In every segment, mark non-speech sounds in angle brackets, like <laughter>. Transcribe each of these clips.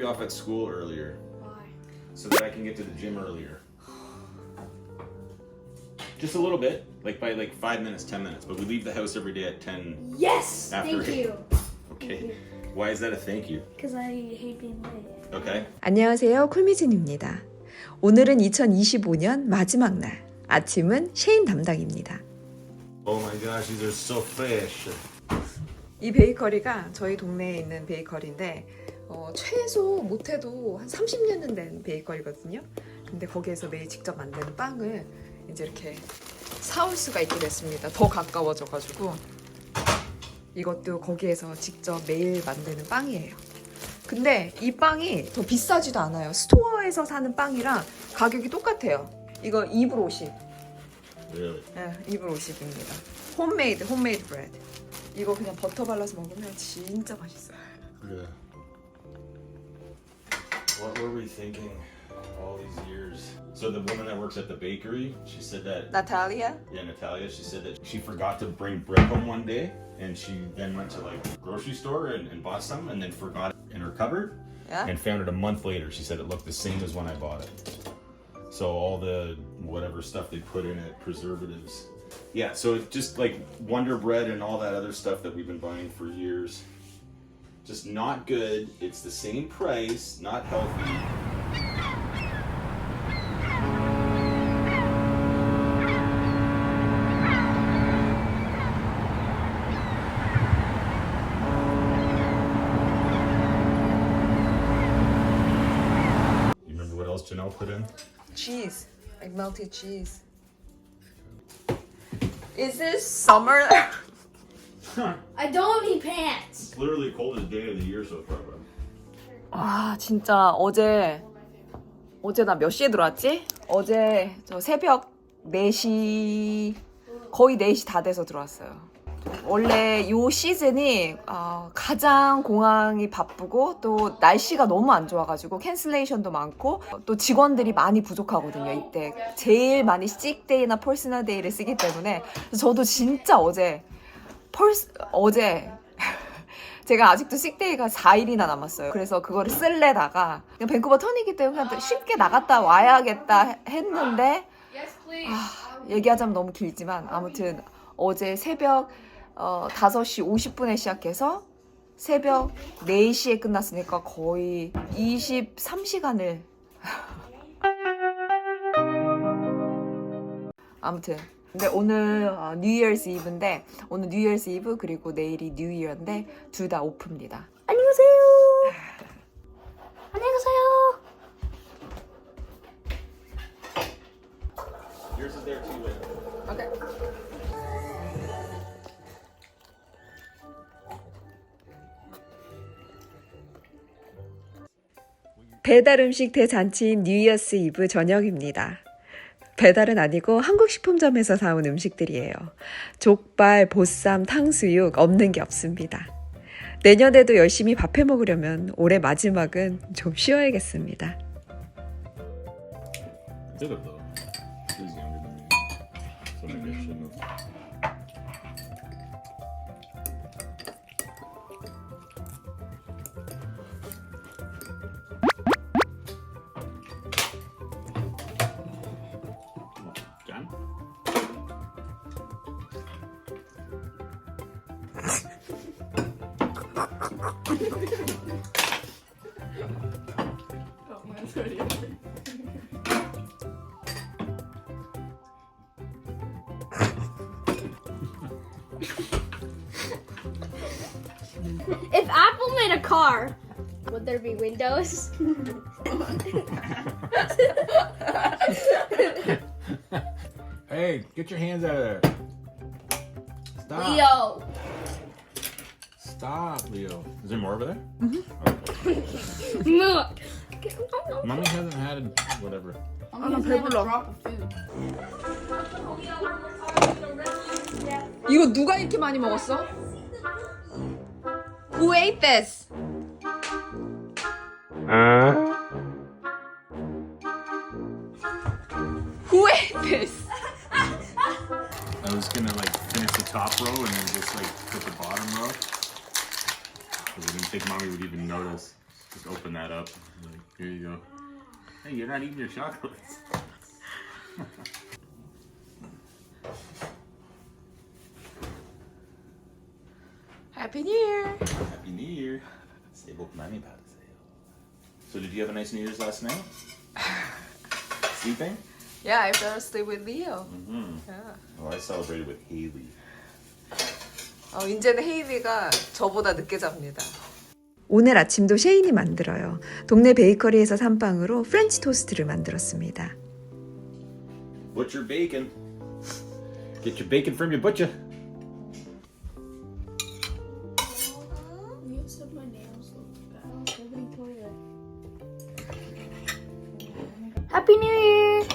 you off at school earlier Why? so that I can get to the gym earlier. Just a little bit, like by like five minutes, ten minutes. But we leave the house every day at ten. Yes! After Thank eight. you. Okay. Why is that a thank you? Because I hate being late. Okay. 안녕하세요. 쿨미진입니다. 오늘은 2025년 마지막 날. 아침은 셰인 담당입니다. Oh my gosh, these are so fresh. 이 베이커리가 저희 동네에 있는 베이커리인데 어, 최소 못해도 한 30년은 된 베이커리거든요. 근데 거기에서 매일 직접 만드는 빵을 이제 이렇게 사올 수가 있게 됐습니다. 더 가까워져가지고 이것도 거기에서 직접 매일 만드는 빵이에요. 근데 이 빵이 더 비싸지도 않아요. 스토어에서 사는 빵이랑 가격이 똑같아요. 이거 2불 50. Really? 네, 2불 50입니다. 홈메이드, 홈메이드 브레드. 이거 그냥 버터 발라서 먹으면 진짜 맛있어요. Yeah. What were we thinking all these years? So the woman that works at the bakery, she said that Natalia? yeah, Natalia, she said that she forgot to bring bread home one day and she then went to like the grocery store and, and bought some and then forgot it in her cupboard Yeah? and found it a month later. She said it looked the same as when I bought it. So all the whatever stuff they put in it, preservatives. Yeah, so just like Wonder Bread and all that other stuff that we've been buying for years. Just not good. It's the same price, not healthy. You remember what else Janelle put in? cheese, like melted cheese. Is this summer? <coughs> <coughs> <coughs> I don't need pants. It's literally coldest day of the year so far, bro. 아 진짜 어제 어제 나 몇 시에 들어왔지? 어제 저 새벽 4시 거의 4시 다 돼서 들어왔어요. 원래 요 시즌이 어, 가장 공항이 바쁘고 또 날씨가 너무 안 좋아가지고 캔슬레이션도 많고 또 직원들이 많이 부족하거든요 이때 제일 많이 식데이나 펄스널 데이를 쓰기 때문에 저도 진짜 어제 펄스 어제 <laughs> 제가 아직도 식데이가 4일이나 남았어요. 그래서 그거를 쓸래다가 그냥 밴쿠버 턴이기 때문에 그냥 쉽게 나갔다 와야겠다 했는데 아, 얘기하자면 너무 길지만 아무튼 어제 새벽 어, 5시 50분에 시작해서 새벽 4시에 끝났으니까 거의 23시간을 <laughs> 아무튼 근데 오늘 어, 뉴 이어스 이브인데 오늘 뉴 이어스 이브 그리고 내일이 뉴 이어인데 둘 다 오프입니다. 안녕하세요. <laughs> 안녕하세요. Yours is there too. Wait. 오케이. 배달 음식 대잔치인 뉴이어스 이브 저녁입니다. 배달은 아니고 한국 식품점에서 사온 음식들이에요. 족발, 보쌈, 탕수육 없는 게 없습니다. 내년에도 열심히 밥해 먹으려면 올해 마지막은 좀 쉬어야겠습니다. It If Apple made a car, would there be windows? Hey, get your hands out of there. Stop. Leo. Stop, Leo. Is there more over there? Look. Mommy hasn't had a whatever. 아, 나 배불러. 이거 누가 이렇게 많이 먹었어? Who ate this? Who ate this? I was gonna like finish the top row and then just like put the bottom row. I didn't think mommy would even notice. Just open that up. Like, here you go. Hey, you're not eating your chocolates. <laughs> Happy New Year! Happy New Year! So did you have a nice New Year's last night? <laughs> Sleeping? Yeah, I fell asleep with Leo. Mm -hmm. Yeah. Well, I celebrated with Haley. 어, 이제는 헤이비가 저보다 늦게 잡니다. 오늘 아침도 셰인이 만들어요. 동네 베이커리에서 산 빵으로 프렌치 토스트를 만들었습니다. Butcher bacon. Get your bacon from your butcher. You said my nails look bad. Nobody toilet. Happy New Year!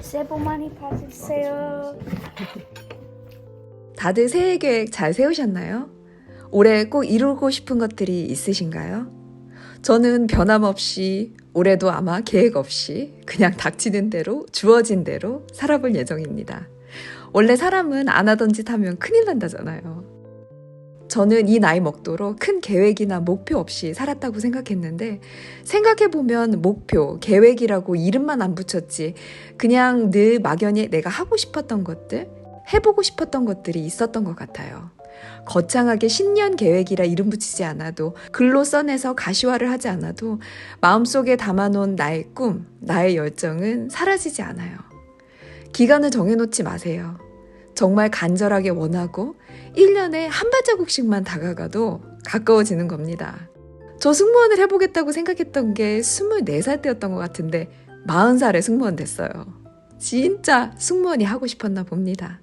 새해 복 많이 받으세요. 다들 새해 계획 잘 세우셨나요? 올해 꼭 이루고 싶은 것들이 있으신가요? 저는 변함없이 올해도 아마 계획 없이 그냥 닥치는 대로 주어진 대로 살아볼 예정입니다. 원래 사람은 안 하던 짓 하면 큰일 난다잖아요. 저는 이 나이 먹도록 큰 계획이나 목표 없이 살았다고 생각했는데 생각해보면 목표, 계획이라고 이름만 안 붙였지 그냥 늘 막연히 내가 하고 싶었던 것들, 해보고 싶었던 것들이 있었던 것 같아요. 거창하게 신년 계획이라 이름 붙이지 않아도 글로 써내서 가시화를 하지 않아도 마음속에 담아놓은 나의 꿈, 나의 열정은 사라지지 않아요. 기간을 정해놓지 마세요. 정말 간절하게 원하고 1년에 한 발자국씩만 다가가도 가까워지는 겁니다. 저 승무원을 해보겠다고 생각했던 게 24살 때였던 것 같은데 40살에 승무원 됐어요. 진짜 승무원이 하고 싶었나 봅니다.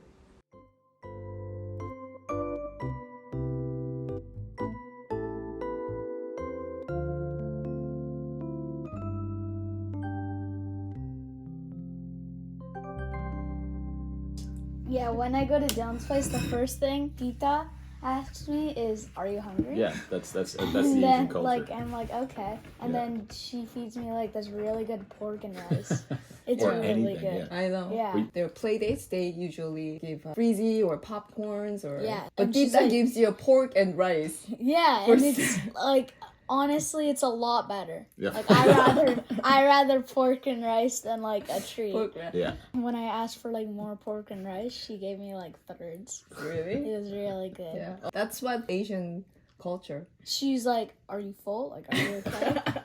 I go to Dylan's place, the first thing Tita asks me is, "Are you hungry?" Yeah, that's that's that's the and Asian then culture. like I'm like okay, and Yeah. then she feeds me like this really good pork and rice. <laughs> It's Or really anything, good. yeah. I know. Yeah. Their play dates, they usually give uh, freezy or popcorns or Yeah, But and she's Tita like- gives you a pork and rice. <laughs> Yeah, and it's <laughs> like honestly, it's a lot better. Yeah. Like I rather <laughs> I rather pork and rice than like a treat. Pork rice. yeah. When I asked for like more pork and rice, she gave me like thirds. Really? It was really good. Yeah. That's what Asian culture. She's like, "Are you full? Like, are you okay?" <laughs>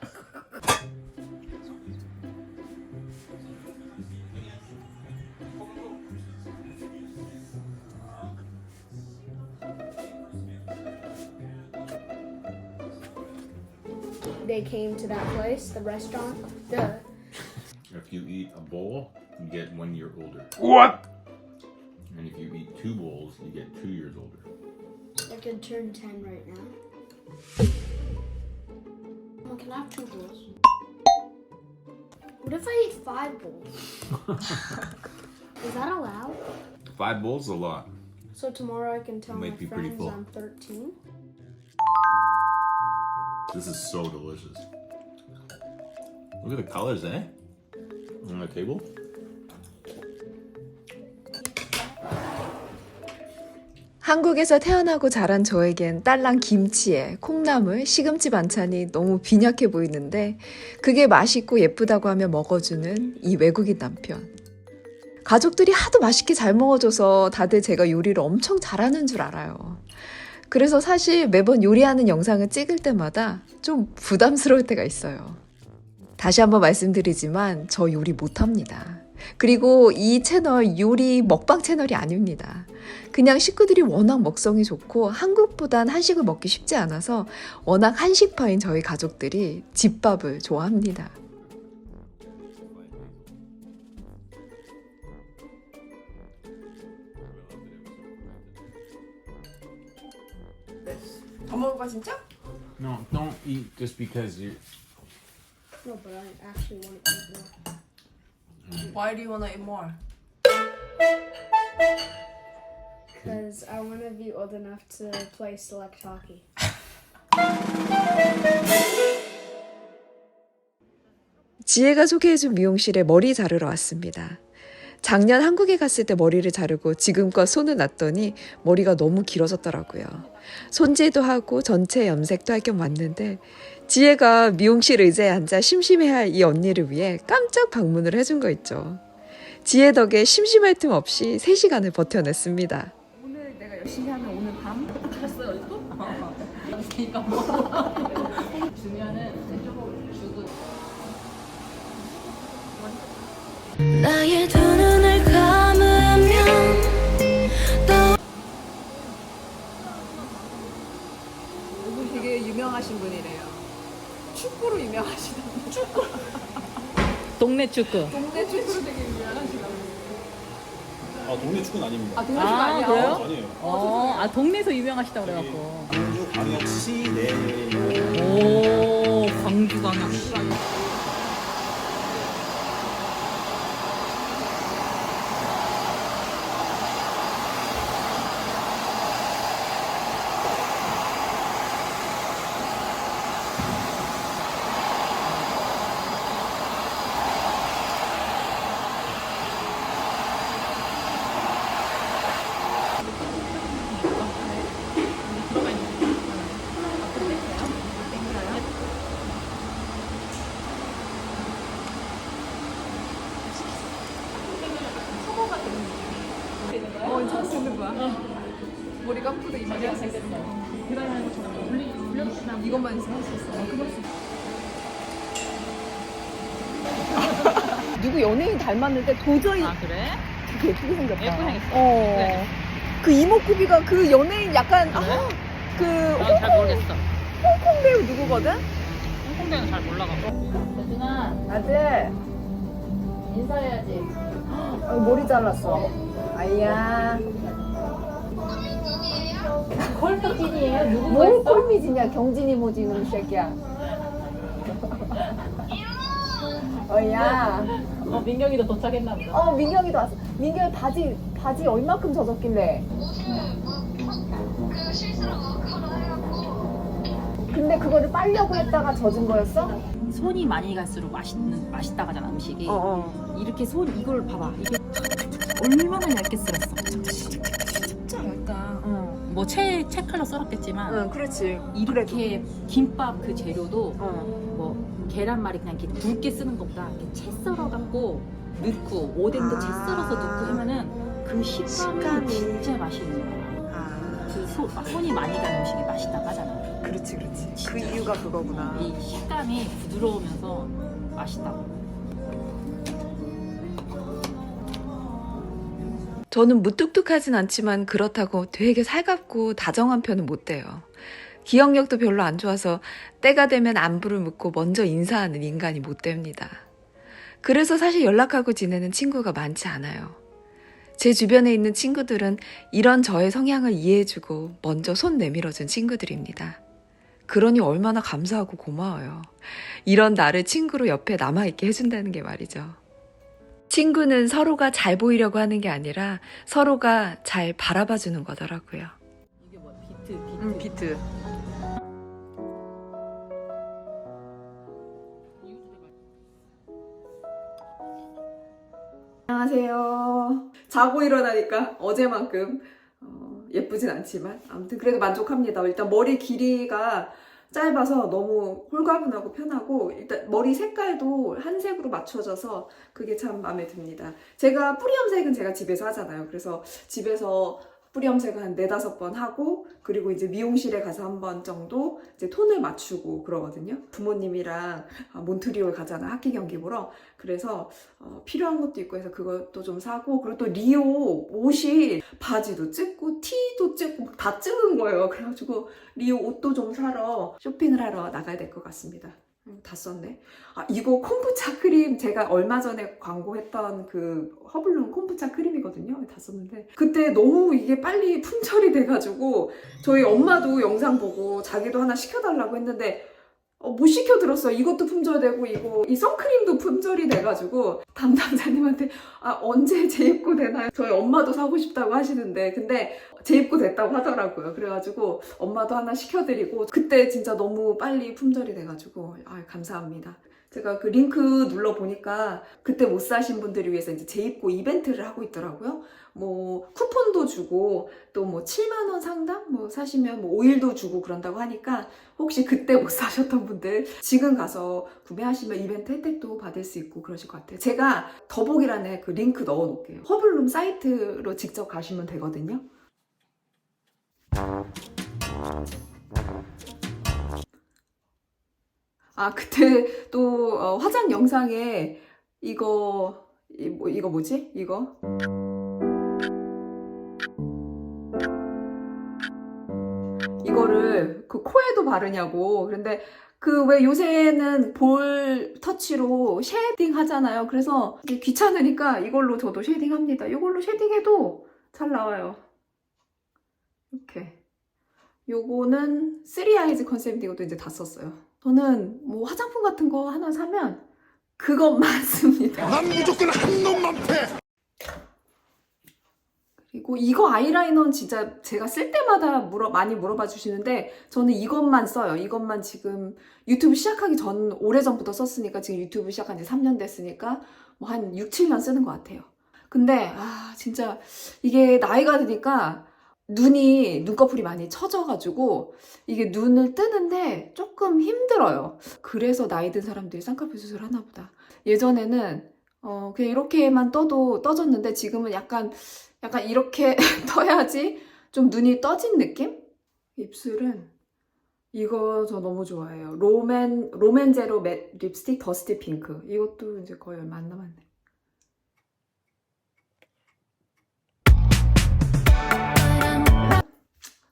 they came to that place, the restaurant. The If you eat a bowl, you get one year older. What? And if you eat two bowls, you get two years older. I could turn ten right now. Oh, can I have two bowls? What if I eat five bowls? Is that allowed? Five bowls is a lot. So tomorrow I can tell Might my be pretty friends full. I'm 13. This is so delicious. Look at the colors, eh? On the table. 한국에서 태어나고 자란 저에겐 딸랑 김치에 콩나물, 시금치 반찬이 너무 빈약해 보이는데 그게 맛있고 예쁘다고 하며 먹어주는 이 외국인 남편. 가족들이 하도 맛있게 잘 먹어줘서 다들 제가 요리를 엄청 잘하는 줄 알아요. 그래서 사실 매번 요리하는 영상을 찍을 때마다 좀 부담스러울 때가 있어요. 다시 한번 말씀드리지만 저 요리 못합니다. 그리고 이 채널 요리 먹방 채널이 아닙니다. 그냥 식구들이 워낙 먹성이 좋고 한국보단 한식을 먹기 쉽지 않아서 워낙 한식파인 저희 가족들이 집밥을 좋아합니다. 더 먹을 거야 진짜? No, don't eat just because you. No, but I actually want to eat more. Why do you wanna eat more? Because I want to be old enough to play select hockey. 지혜가 소개해준 미용실에 머리 자르러 왔습니다. 작년 한국에 갔을 때 머리를 자르고 지금껏 손을 놨더니 머리가 너무 길어졌더라고요. 손질도 하고 전체 염색도 할 겸 왔는데 지혜가 미용실 의자에 앉아 심심해할 이 언니를 위해 깜짝 방문을 해준 거 있죠. 지혜 덕에 심심할 틈 없이 3시간을 버텨냈습니다. 오늘 내가 열심히 하면 오늘 밤 잤어요 또? <laughs> 주면은 이쪽으로 주고 축구로 유명하시던데. 축구. 동네 축구. 동네 축구로 되게 유명하시다고. 아 동네 축구는 아닙니다. 아 동네 축구 아, 아니야? 그래요? 아니에요. 어, 아 동네에서 유명하시다고 그래갖고. 광주 광역시 내 오, 광주 광역시. 어, 이거 쓰는 거야? 머리 감고도 이만이야 생겼어. 이것만 있으면 할 수 있어. 그걸 수 누구 연예인 닮았는데 도저히 아 그래? 되게 예쁘게 생겼다. 예쁘게 생겼어. 어. 그래. 그 이목구비가 그 연예인 약간 그래? 아, 그 난잘 모르겠어. 홍콩 배우 누구거든? 홍콩대는 잘 몰라가지고. 대준아 아들 인사해야지 어, 머리 잘랐어. 아이야. 컬떡진이에요? 누구가 뭐 있어? 콜미지냐 경진이 모지 놈 새끼야. <laughs> 어야. 어 민경이도 도착했나 보다. 어 민경이도 왔어. 민경이 바지 바지 얼마큼 젖었길래? 근데 그거를 빨려고 했다가 젖은 거였어? 손이 많이 갈수록 맛있는 맛있다 가잖아 음식이 어. 이렇게 손 이걸 봐봐 이게 얼마나 얇게 썰었어 진짜 얇다. 어. 뭐채 채 칼로 썰었겠지만 응, 그렇지. 이렇게 김밥 그 재료도 어. 뭐 계란말이 그냥 이렇게 굵게 쓰는 것보다 이렇게 채 썰어 갖고 넣고 오뎅도 채 썰어서 넣고 하면은 그 식감이, 식감이. 진짜 맛있는 거야 아, 그 소, 손이 많이 가는 음식이 맛있다고 하잖아 그렇지, 그렇지. 그 진짜. 이유가 그거구나. 이 식감이 부드러우면서 맛있다고 저는 무뚝뚝하진 않지만 그렇다고 되게 살갑고 다정한 편은 못 돼요. 기억력도 별로 안 좋아서 때가 되면 안부를 묻고 먼저 인사하는 인간이 못 됩니다. 그래서 사실 연락하고 지내는 친구가 많지 않아요. 제 주변에 있는 친구들은 이런 저의 성향을 이해해주고 먼저 손 내밀어준 친구들입니다. 그러니 얼마나 감사하고 고마워요. 이런 나를 친구로 옆에 남아있게 해준다는 게 말이죠. 친구는 서로가 잘 보이려고 하는 게 아니라 서로가 잘 바라봐 주는 거더라고요. 이게 뭐야 비트 비트 응, 비트. 안녕하세요. 자고 일어나니까 어제만큼 어, 예쁘진 않지만 아무튼 그래도 만족합니다. 일단 머리 길이가 짧아서 너무 홀가분하고 편하고 일단 머리 색깔도 한색으로 맞춰져서 그게 참 마음에 듭니다. 제가 뿌리 염색은 제가 집에서 하잖아요. 그래서 집에서 뿌리 염색을 한 네다섯 번 하고 그리고 이제 미용실에 가서 한 번 정도 이제 톤을 맞추고 그러거든요. 부모님이랑 아, 몬트리올 가잖아 학기 경기 보러. 그래서 어, 필요한 것도 있고 해서 그것도 좀 사고 그리고 또 리오 옷이 바지도 찍고 티도 찍고 막다 찍은 거예요. 그래가지고 리오 옷도 좀 사러 쇼핑을 하러 나가야 될 것 같습니다. 음, 다 썼네. 아, 이거 콤부차 크림 제가 얼마 전에 광고했던 그 허블룸 콤부차 크림이거든요. 다 썼는데 그때 너무 이게 빨리 품절이 돼가지고 저희 엄마도 영상 보고 자기도 하나 시켜달라고 했는데 어, 못 시켜 들었어요. 이것도 품절되고 이거 이 선크림도 품절이 돼가지고 담당자님한테 아 언제 재입고 되나요? 저희 엄마도 사고 싶다고 하시는데 근데 재입고 됐다고 하더라고요. 그래가지고 엄마도 하나 시켜드리고 그때 진짜 너무 빨리 품절이 돼가지고 아 감사합니다. 제가 그 링크 눌러 보니까 그때 못 사신 분들을 위해서 이제 재입고 이벤트를 하고 있더라고요. 뭐 쿠폰도 주고 또 뭐 7만 원 상당 뭐 사시면 뭐 오일도 주고 그런다고 하니까 혹시 그때 못 사셨던 분들 지금 가서 구매하시면 이벤트 혜택도 받을 수 있고 그러실 것 같아요. 제가 더보기란에 그 링크 넣어 놓을게요. 허블룸 사이트로 직접 가시면 되거든요. 아, 그때 또 어, 화장 영상에 이거 이, 뭐, 이거 뭐지? 이거 이거를 그 코에도 바르냐고. 그런데 그 왜 요새는 볼 터치로 쉐딩 하잖아요. 그래서 귀찮으니까 이걸로 저도 쉐딩 합니다. 이걸로 쉐딩해도 잘 나와요. 이렇게. 요거는 3아이즈 컨셉인데 이것도 이제 다 썼어요. 저는 뭐 화장품 같은 거 하나 사면 그것만 <laughs> 씁니다. 난 무조건 한 놈만 패. 그리고 이거 아이라이너는 진짜 제가 쓸 때마다 물어, 많이 물어봐 주시는데 저는 이것만 써요. 이것만 지금 유튜브 시작하기 전, 오래전부터 썼으니까 지금 유튜브 시작한 지 3년 됐으니까 뭐 한 6, 7년 쓰는 것 같아요. 근데, 아, 진짜 이게 나이가 드니까 눈이, 눈꺼풀이 많이 처져가지고 이게 눈을 뜨는데 조금 힘들어요. 그래서 나이 든 사람들이 쌍꺼풀 수술 하나 보다. 예전에는 어, 그냥 이렇게만 떠도 떠졌는데 지금은 약간 약간 이렇게 <laughs> 떠야지 좀 눈이 떠진 느낌? 입술은 이거 저 너무 좋아해요. 롬앤 롬앤 제로 맷 립스틱 더스티 핑크. 이것도 이제 거의 얼마 안 남았네.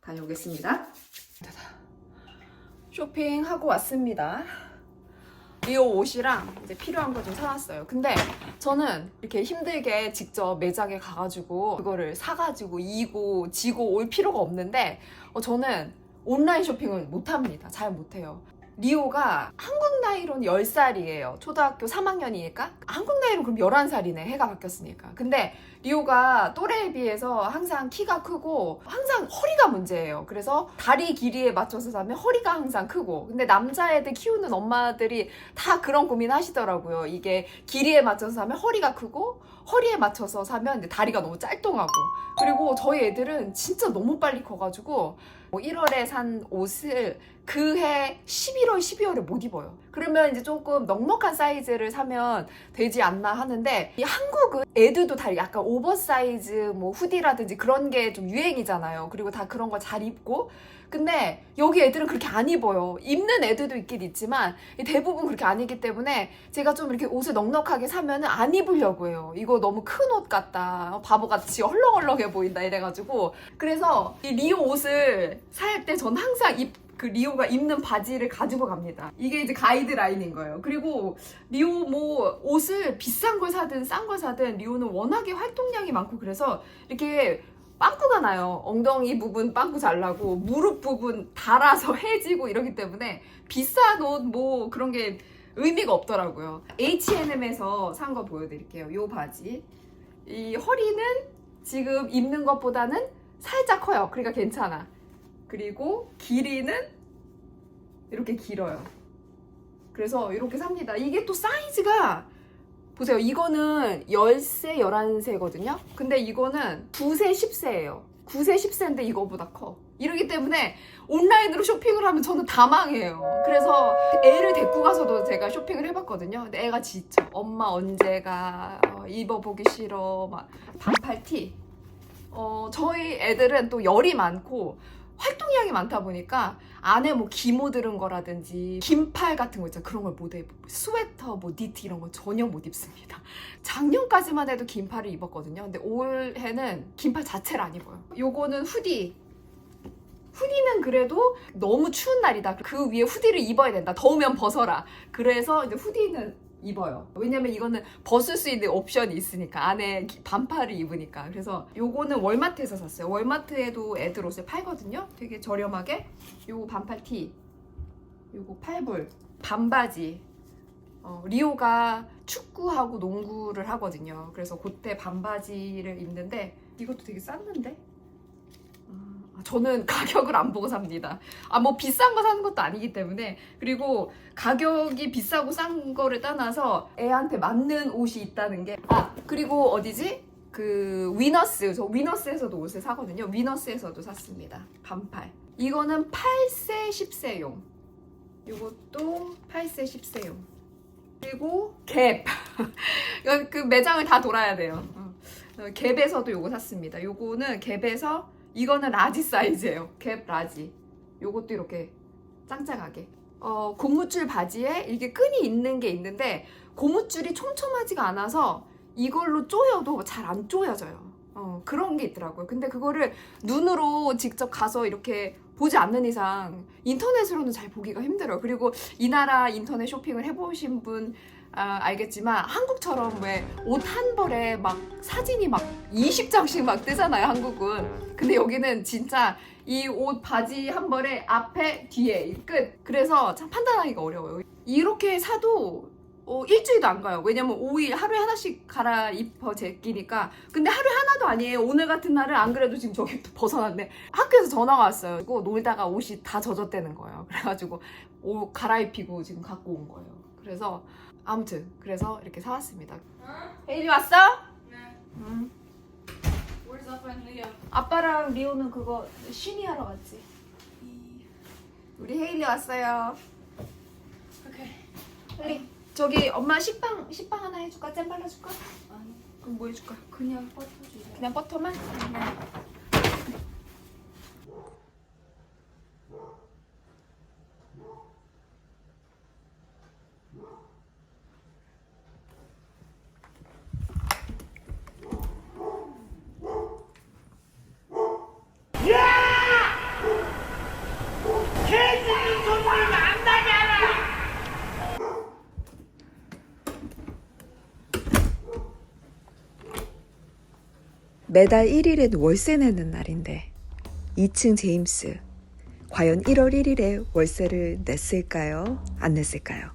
다녀오겠습니다. 쇼핑하고 왔습니다. 이 옷이랑 이제 필요한 거 좀 사왔어요. 근데 저는 이렇게 힘들게 직접 매장에 가가지고 그거를 사가지고 이고 지고 올 필요가 없는데 어, 저는 온라인 쇼핑을 못합니다. 잘 못해요. 리오가 한국 나이로는 10살이에요. 초등학교 3학년이니까. 한국 나이로 그럼 11살이네. 해가 바뀌었으니까. 근데 리오가 또래에 비해서 항상 키가 크고 항상 허리가 문제예요. 그래서 다리 길이에 맞춰서 사면 허리가 항상 크고. 근데 남자애들 키우는 엄마들이 다 그런 고민 하시더라고요. 이게 길이에 맞춰서 사면 허리가 크고 허리에 맞춰서 사면 다리가 너무 짤뚱하고. 그리고 저희 애들은 진짜 너무 빨리 커가지고 뭐 1월에 산 옷을 그 해 11월, 12월에 못 입어요. 그러면 이제 조금 넉넉한 사이즈를 사면 되지 않나 하는데 이 한국은 애들도 다 약간 오버사이즈 뭐 후디라든지 그런 게 좀 유행이잖아요. 그리고 다 그런 걸 잘 입고 근데 여기 애들은 그렇게 안 입어요. 입는 애들도 있긴 있지만 대부분 그렇게 안 입기 때문에 제가 좀 이렇게 옷을 넉넉하게 사면은 안 입으려고 해요. 이거 너무 큰 옷 같다. 어, 바보같이 헐렁헐렁해 보인다 이래가지고 그래서 이 리오 옷을 살 때 전 항상 입 그 리오가 입는 바지를 가지고 갑니다. 이게 이제 가이드라인인 거예요. 그리고 리오 뭐 옷을 비싼 걸 사든 싼 걸 사든 리오는 워낙에 활동량이 많고 그래서 이렇게 빵꾸가 나요. 엉덩이 부분 빵꾸 잘 나고 무릎 부분 달아서 <laughs> 해지고 이러기 때문에 비싼 옷 뭐 그런 게 의미가 없더라고요. H&M에서 산 거 보여드릴게요. 요 바지. 이 허리는 지금 입는 것보다는 살짝 커요. 그러니까 괜찮아. 그리고 길이는 이렇게 길어요. 그래서 이렇게 삽니다. 이게 또 사이즈가 보세요. 이거는 10세, 11세거든요. 근데 이거는 9세, 10세예요. 9세, 10세인데 이거보다 커. 이러기 때문에 온라인으로 쇼핑을 하면 저는 다 망해요. 그래서 애를 데리고 가서도 제가 쇼핑을 해봤거든요. 근데 애가 지쳐. 엄마 언제가 어, 입어보기 싫어. 막 반팔 티. 어, 저희 애들은 또 열이 많고 활동량이 많다 보니까 안에 뭐 기모 들은 거라든지 긴팔 같은 거 있잖아 그런 걸 못 입고 스웨터 뭐 니트 이런 거 전혀 못 입습니다. <laughs> 작년까지만 해도 긴팔을 입었거든요. 근데 올해는 긴팔 자체를 안 입어요. 요거는 후디. 후디는 그래도 너무 추운 날이다. 그 위에 후디를 입어야 된다. 더우면 벗어라. 그래서 이제 후디는 입어요. 왜냐면 이거는 벗을 수 있는 옵션이 있으니까 안에 기- 반팔을 입으니까. 그래서 요거는 월마트에서 샀어요. 월마트에도 애들 옷을 팔거든요. 되게 저렴하게. 요거 반팔 티. 요거 팔불. 반바지. 어, 리오가 축구하고 농구를 하거든요. 그래서 그때 반바지를 입는데 이것도 되게 쌌는데. 아, 저는 <laughs> 가격을 안 보고 삽니다. 아, 뭐 비싼 거 사는 것도 아니기 때문에. 그리고 가격이 비싸고 싼 거를 떠나서 애한테 맞는 옷이 있다는 게. 아, 그리고 어디지? 그 위너스. 저 위너스에서도 옷을 사거든요. 위너스에서도 샀습니다. 반팔. 이거는 8세, 10세용. 이것도 8세, 10세용. 그리고 갭. <laughs> 이건 그 매장을 다 돌아야 돼요. 어. 어, 갭에서도 요거 샀습니다. 요거는 갭에서 이거는 라지 사이즈예요. 갭 라지. 요것도 이렇게 짱짱하게. 어, 고무줄 바지에 이게 끈이 있는 게 있는데 고무줄이 촘촘하지가 않아서 이걸로 조여도 잘 안 조여져요. 어, 그런 게 있더라고요. 근데 그거를 눈으로 직접 가서 이렇게 보지 않는 이상 인터넷으로는 잘 보기가 힘들어요. 그리고 이 나라 인터넷 쇼핑을 해보신 분 아, 알겠지만 한국처럼 왜 옷 한 벌에 막 사진이 막 20장씩 막 뜨잖아요 한국은. 근데 여기는 진짜 이 옷 바지 한 벌에 앞에 뒤에 이 끝. 그래서 참 판단하기가 어려워요. 이렇게 사도 어, 일주일도 안 가요. 왜냐면 5일 하루에 하나씩 갈아입어 제끼니까. 근데 하루에 하나도 아니에요. 오늘 같은 날은 안 그래도 지금 저기 또 벗어났네. 학교에서 전화가 왔어요. 그리고 놀다가 옷이 다 젖었다는 거예요. 그래가지고 옷 갈아입히고 지금 갖고 온 거예요. 그래서 아무튼 그래서 이렇게 사왔습니다. 혜일이 왔어? 네. 응. 아빠랑 리오는 그거 쉬니 하러 갔지. 우리 헤일리 왔어요. 오케이. 빨리 저기 엄마 식빵 식빵 하나 해줄까? 잼 발라줄까? 아니. 그럼 뭐 해줄까? 그냥 버터 주세요. 그냥 버터만? 매달 1일엔 월세 내는 날인데 2층 제임스 과연 1월 1일에 월세를 냈을까요? 안 냈을까요?